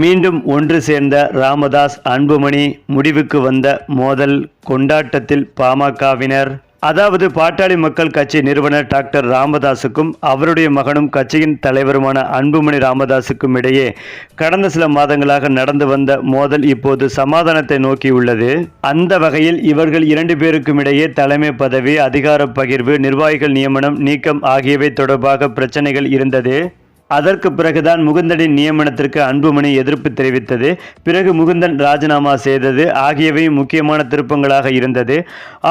மீண்டும் ஒன்று சேர்ந்த ராமதாஸ் அன்புமணி முடிவுக்கு வந்த மோதல் கொண்டாட்டத்தில் பாமகவினர் அதாவது பாட்டாளி மக்கள் கட்சி நிறுவனர் டாக்டர் ராமதாஸுக்கும் அவருடைய மகனும் கட்சியின் தலைவருமான அன்புமணி ராமதாஸுக்கும் இடையே கடந்த சில மாதங்களாக நடந்து வந்த மோதல் இப்போது சமாதானத்தை நோக்கியுள்ளது அந்த வகையில் இவர்கள் இரண்டு பேருக்கும் இடையே தலைமை பதவி அதிகார பகிர்வு நிர்வாகிகள் நியமனம் நீக்கம் ஆகியவை தொடர்பாக பிரச்சனைகள் இருந்தது. அதற்கு பிறகுதான் முகுந்தனின் நியமனத்திற்கு அன்புமணி எதிர்ப்பு தெரிவித்தது. பிறகு முகுந்தன் ராஜினாமா செய்தது. ஆகியவை முக்கியமான திருப்பங்களாக இருந்தது.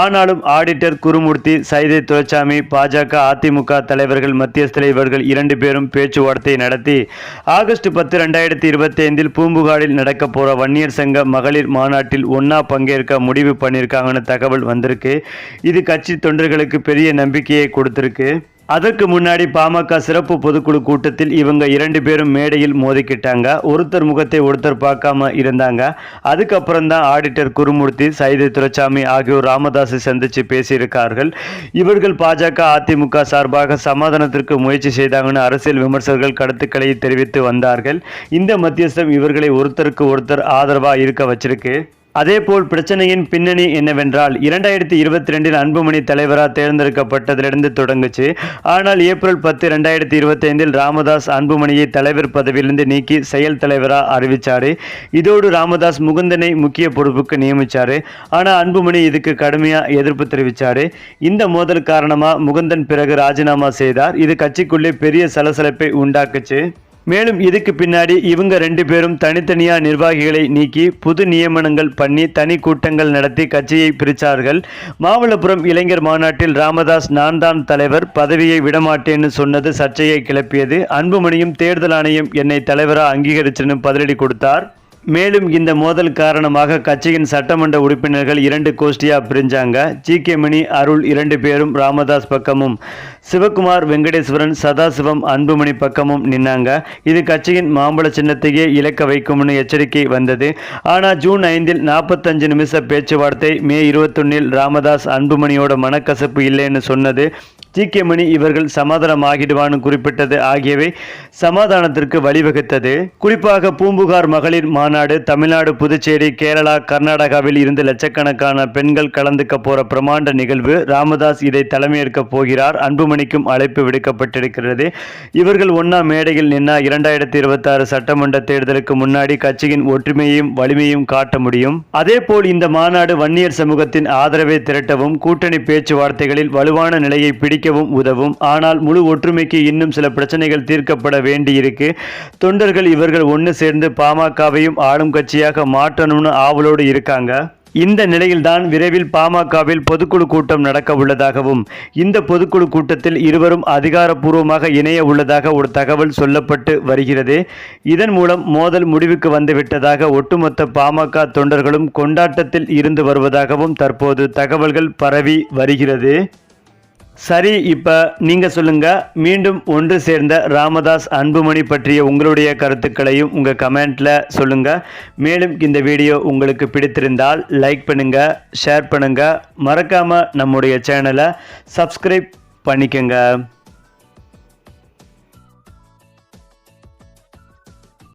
ஆனாலும் ஆடிட்டர் குருமூர்த்தி சைதை துரைசாமி பாஜக அதிமுக தலைவர்கள் மத்தியஸ்தல இவர்கள் இரண்டு பேரும் பேச்சுவார்த்தை நடத்தி ஆகஸ்ட் பத்து ரெண்டாயிரத்தி இருபத்தி ஐந்தில் பூம்புகாரில் நடக்க போற வன்னியர் சங்க மகளிர் மாநாட்டில் ஒன்னா பங்கேற்க முடிவு பண்ணியிருக்காங்கன்னு தகவல் வந்திருக்கு. இது கட்சி தொண்டர்களுக்கு பெரிய நம்பிக்கையை கொடுத்திருக்கு. அதற்கு முன்னாடி பாமக சிறப்பு பொதுக்குழு கூட்டத்தில் இவங்க இரண்டு பேரும் மேடையில் மோதிக்கிட்டாங்க. ஒருத்தர் முகத்தை ஒருத்தர் பார்க்காம இருந்தாங்க. அதுக்கப்புறம் தான் ஆடிட்டர் குருமூர்த்தி சைதை துரைசாமி ஆகியோர் ராமதாஸை சந்தித்து பேசியிருக்கார்கள். இவர்கள் பாஜக அதிமுக சார்பாக சமாதானத்திற்கு முயற்சி செய்தாங்கன்னு அரசியல் விமர்சகர்கள் கருத்துக்களை தெரிவித்து வந்தார்கள். இந்த மத்தியஸ்தம் இவர்களை ஒருத்தருக்கு ஒருத்தர் ஆதரவாக இருக்க வச்சிருக்கு. அதேபோல் பிரச்சனையின் பின்னணி என்னவென்றால் இரண்டாயிரத்தி இருபத்தி ரெண்டில் அன்புமணி தலைவராக தேர்ந்தெடுக்கப்பட்டதிலிருந்து தொடங்குச்சு. ஆனால் ஏப்ரல் பத்து ரெண்டாயிரத்தி இருபத்தி ஐந்தில் ராமதாஸ் அன்புமணியை தலைவர் பதவியிலிருந்து நீக்கி செயல் தலைவராக அறிவித்தார் இதோடு ராமதாஸ் முகுந்தனை முக்கிய பொறுப்புக்கு நியமித்தார் ஆனால் அன்புமணி இதுக்கு கடுமையாக எதிர்ப்பு தெரிவித்தார் இந்த மோதல் காரணமாக முகுந்தன் பிறகு ராஜினாமா செய்தார். இது கட்சிக்குள்ளே பெரிய சலசலப்பை உண்டாக்குச்சு. மேலும் இதுக்கு பின்னாடி இவங்க ரெண்டு பேரும் தனித்தனியாக நிர்வாகிகளை நீக்கி புது நியமனங்கள் பண்ணி தனி கூட்டங்கள் நடத்தி கட்சியை பிரித்தார்கள் மாமல்லபுரம் இளைஞர் மாநாட்டில் ராமதாஸ் நான் தான் தலைவர் பதவியை விடமாட்டேன்னு சொன்னது சர்ச்சையை கிளப்பியது. அன்புமணியும் தேர்தல் ஆணையம் என்னை தலைவராக அங்கீகரிச்சுன்னு பதிலடி கொடுத்தார். மேலும் இந்த மோதல் காரணமாக கட்சியின் சட்டமன்ற உறுப்பினர்கள் இரண்டு கோஷ்டியாக பிரிஞ்சாங்க. ஜி கே மணி அருள் இரண்டு பேரும் ராமதாஸ் பக்கமும். சிவகுமார் வெங்கடேஸ்வரன் சதாசிவம் அன்புமணி பக்கமும் நின்னாங்க. இது கட்சியின் மாம்பழ சின்னத்தையே இலக்க வைக்கும்னு எச்சரிக்கை வந்தது. ஆனால் ஜூன் ஐந்தில் நாற்பத்தஞ்சு நிமிஷ பேச்சுவார்த்தை மே இருபத்தொன்னில் ராமதாஸ் அன்புமணியோட மனக்கசப்பு இல்லைன்னு சொன்னது. ஜி. கே. மணி இவர்கள் சமாதானம் ஆகிடுவான்னு குறிப்பிட்டது ஆகியவை சமாதானத்திற்கு வழிவகுத்தது. குறிப்பாக பூம்புகார் மகளிர் மாநாடு தமிழ்நாடு புதுச்சேரி கேரளா கர்நாடகாவில் இருந்து லட்சக்கணக்கான பெண்கள் கலந்துக்க போற பிரமாண்ட நிகழ்வு. ராமதாஸ் இதை தலைமையேற்க போகிறார். அன்புமணி மணிக்கும் அழைப்பு விடுக்கப்பட்டிருக்கிறது. இவர்கள் ஒன்னா மேடையில் நின்னா இரண்டாயிரத்தி இருபத்தி ஆறு சட்டமன்ற தேர்தலுக்கு முன்னாடி கட்சியின் ஒற்றுமையையும் வலிமையும் காட்ட முடியும். அதேபோல் இந்த மாநாடு வன்னியர் சமூகத்தின் ஆதரவை திரட்டவும் கூட்டணி பேச்சுவார்த்தைகளில் வலுவான நிலையை பிடிக்கவும் உதவும். ஆனால் முழு ஒற்றுமைக்கு இன்னும் சில பிரச்சனைகள் தீர்க்கப்பட வேண்டியிருக்கு. தொண்டர்கள் இவர்கள் ஒன்று சேர்ந்து பாமகவையும் ஆளும் கட்சியாக மாற்றணும்னு ஆவலோடு இருக்காங்க. இந்த நிலையில்தான் விரைவில் பாமகவில் பொதுக்குழு கூட்டம் நடக்க உள்ளதாகவும் இந்த பொதுக்குழு கூட்டத்தில் இருவரும் அதிகாரப்பூர்வமாக இணைய உள்ளதாக ஒரு தகவல் சொல்லப்பட்டு வருகிறது. இதன் மூலம் மோதல் முடிவுக்கு வந்துவிட்டதாக ஒட்டுமொத்த பாமக தொண்டர்களும் கொண்டாட்டத்தில் இருந்து வருவதாகவும் தற்போது தகவல்கள் பரவி வருகிறது. சரி இப்போ நீங்கள் சொல்லுங்கள் மீண்டும் ஒன்று சேர்ந்த ராமதாஸ் அன்புமணி பற்றிய உங்களுடைய கருத்துக்களையும் உங்கள் கமெண்ட்டில் சொல்லுங்கள் மேலும் இந்த வீடியோ உங்களுக்கு பிடித்திருந்தால் லைக் பண்ணுங்கள் ஷேர் பண்ணுங்கள் மறக்காமல் நம்முடைய சேனலை சப்ஸ்கிரைப் பண்ணிக்கோங்க.